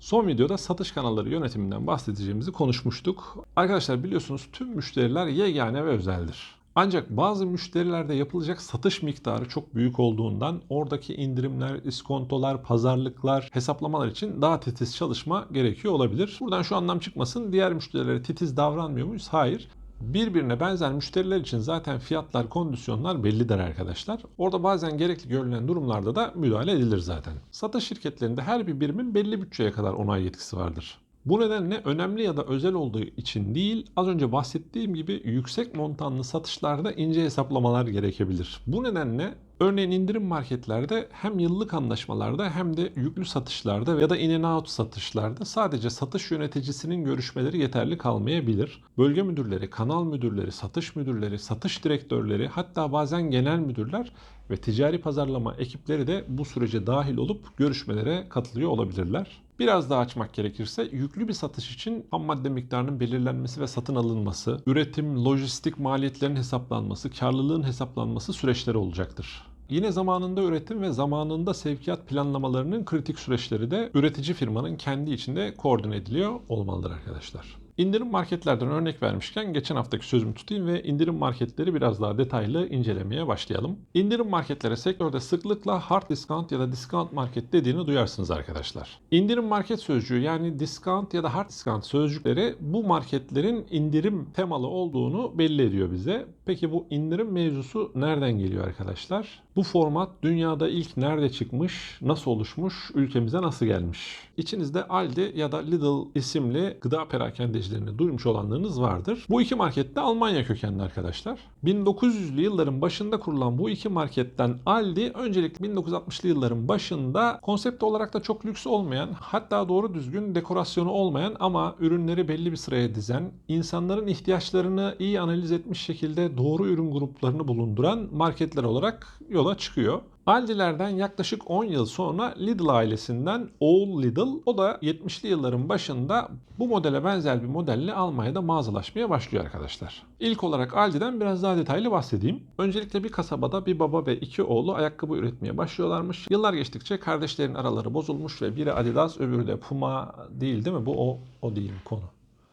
Son videoda satış kanalları yönetiminden bahsedeceğimizi konuşmuştuk. Arkadaşlar biliyorsunuz tüm müşteriler yegane ve özeldir. Ancak bazı müşterilerde yapılacak satış miktarı çok büyük olduğundan oradaki indirimler, iskontolar, pazarlıklar, hesaplamalar için daha titiz çalışma gerekiyor olabilir. Buradan şu anlam çıkmasın. Diğer müşterilere titiz davranmıyor muyuz? Hayır. Birbirine benzer müşteriler için zaten fiyatlar, kondisyonlar bellidir arkadaşlar. Orada bazen gerekli görülen durumlarda da müdahale edilir zaten. Satış şirketlerinde her bir birimin belli bütçeye kadar onay yetkisi vardır. Bu nedenle önemli ya da özel olduğu için değil, az önce bahsettiğim gibi yüksek montanlı satışlarda ince hesaplamalar gerekebilir. Bu nedenle örneğin indirim marketlerde hem yıllık anlaşmalarda hem de yüklü satışlarda ya da in and out satışlarda sadece satış yöneticisinin görüşmeleri yeterli kalmayabilir. Bölge müdürleri, kanal müdürleri, satış müdürleri, satış direktörleri hatta bazen genel müdürler ve ticari pazarlama ekipleri de bu sürece dahil olup görüşmelere katılıyor olabilirler. Biraz daha açmak gerekirse yüklü bir satış için ham madde miktarının belirlenmesi ve satın alınması, üretim, lojistik maliyetlerin hesaplanması, karlılığın hesaplanması süreçleri olacaktır. Yine zamanında üretim ve zamanında sevkiyat planlamalarının kritik süreçleri de üretici firmanın kendi içinde koordine ediliyor olmalıdır arkadaşlar. İndirim marketlerden örnek vermişken geçen haftaki sözümü tutayım ve indirim marketleri biraz daha detaylı incelemeye başlayalım. İndirim marketlere sektörde sıklıkla hard discount ya da discount market dediğini duyarsınız arkadaşlar. İndirim market sözcüğü yani discount ya da hard discount sözcükleri bu marketlerin indirim temalı olduğunu belli ediyor bize. Peki bu indirim mevzusu nereden geliyor arkadaşlar? Bu format dünyada ilk nerede çıkmış, nasıl oluşmuş, ülkemize nasıl gelmiş? İçinizde Aldi ya da Lidl isimli gıda perakendecilerini duymuş olanlarınız vardır. Bu iki market de Almanya kökenli arkadaşlar. 1900'lü yılların başında kurulan bu iki marketten Aldi öncelikle 1960'lı yılların başında konsept olarak da çok lüks olmayan hatta doğru düzgün dekorasyonu olmayan ama ürünleri belli bir sıraya dizen, insanların ihtiyaçlarını iyi analiz etmiş şekilde doğru ürün gruplarını bulunduran marketler olarak yola çıkıyor. Aldi'lerden yaklaşık 10 yıl sonra Lidl ailesinden oğul Lidl o da 70'li yılların başında bu modele benzer bir modelle Almanya'da mağazalaşmaya başlıyor arkadaşlar. İlk olarak Aldi'den biraz daha detaylı bahsedeyim. Öncelikle bir kasabada bir baba ve iki oğlu ayakkabı üretmeye başlıyorlarmış. Yıllar geçtikçe kardeşlerin araları bozulmuş ve biri Adidas öbürü de Puma değil değil mi? Bu o, o değil konu.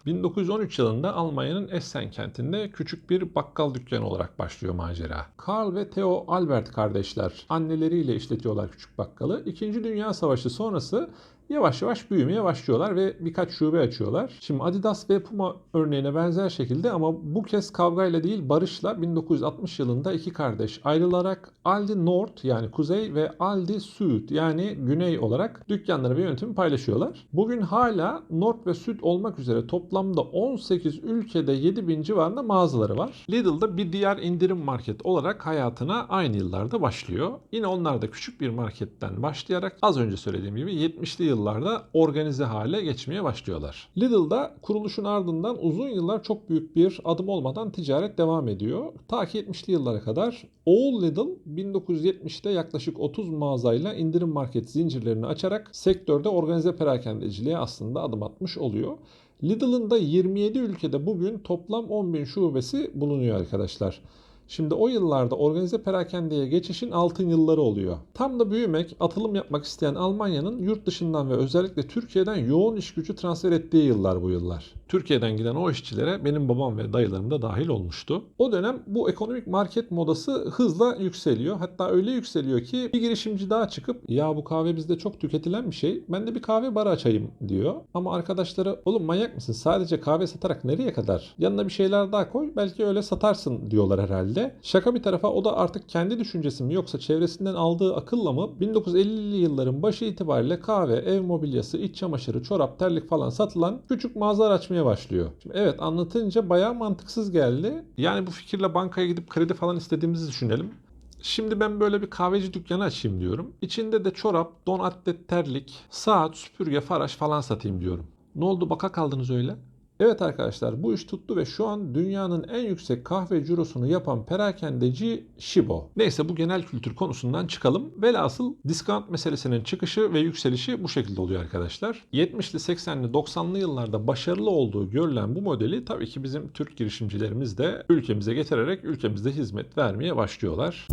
1913 yılında Almanya'nın Essen kentinde küçük bir bakkal dükkanı olarak başlıyor macera. Karl ve Theo Albert kardeşler anneleriyle işletiyorlar küçük bakkalı. İkinci Dünya Savaşı sonrası yavaş yavaş büyümeye başlıyorlar ve birkaç şube açıyorlar. Şimdi Adidas ve Puma örneğine benzer şekilde ama bu kez kavgayla değil barışla 1960 yılında iki kardeş ayrılarak Aldi North yani kuzey ve Aldi Süd yani güney olarak dükkanları ve yönetimi paylaşıyorlar. Bugün hala North ve Süd olmak üzere toplamda 18 ülkede 7000 civarında mağazaları var. Lidl'da bir diğer indirim market olarak hayatına aynı yıllarda başlıyor. Yine onlar da küçük bir marketten başlayarak az önce söylediğim gibi 70'li yıl yıllarda organize hale geçmeye başlıyorlar. Lidl'da kuruluşun ardından uzun yıllar çok büyük bir adım olmadan ticaret devam ediyor. Ta ki 70'li yıllara kadar Old Lidl 1970'te yaklaşık 30 mağazayla indirim market zincirlerini açarak sektörde organize perakendeciliğe aslında adım atmış oluyor. Lidl'ın da 27 ülkede bugün toplam 10.000 şubesi bulunuyor arkadaşlar. Şimdi o yıllarda organize perakendeye geçişin altın yılları oluyor. Tam da büyümek, atılım yapmak isteyen Almanya'nın yurt dışından ve özellikle Türkiye'den yoğun iş gücü transfer ettiği yıllar bu yıllar. Türkiye'den giden o işçilere benim babam ve dayılarım da dahil olmuştu. O dönem bu ekonomik market modası hızla yükseliyor. Hatta öyle yükseliyor ki bir girişimci daha çıkıp ya bu kahve bizde çok tüketilen bir şey. Ben de bir kahve barı açayım diyor. Ama arkadaşları oğlum manyak mısın? Sadece kahve satarak nereye kadar? Yanına bir şeyler daha koy belki öyle satarsın diyorlar herhalde. Şaka bir tarafa o da artık kendi düşüncesi mi yoksa çevresinden aldığı akılla mı 1950'li yılların başı itibariyle kahve, ev mobilyası, iç çamaşırı, çorap, terlik falan satılan küçük mağazalar açmaya başlıyor. Şimdi evet anlatınca bayağı mantıksız geldi. Yani bu fikirle bankaya gidip kredi falan istediğimizi düşünelim. Şimdi ben böyle bir kahveci dükkanı açayım diyorum. İçinde de çorap, don atlet, terlik, saat, süpürge, faraş falan satayım diyorum. Ne oldu baka kaldınız öyle? Evet arkadaşlar bu iş tuttu ve şu an dünyanın en yüksek kahve cirosunu yapan perakendeci Shibo. Neyse bu genel kültür konusundan çıkalım. Velhasıl discount meselesinin çıkışı ve yükselişi bu şekilde oluyor arkadaşlar. 70'li 80'li 90'lı yıllarda başarılı olduğu görülen bu modeli tabii ki bizim Türk girişimcilerimiz de ülkemize getirerek ülkemizde hizmet vermeye başlıyorlar.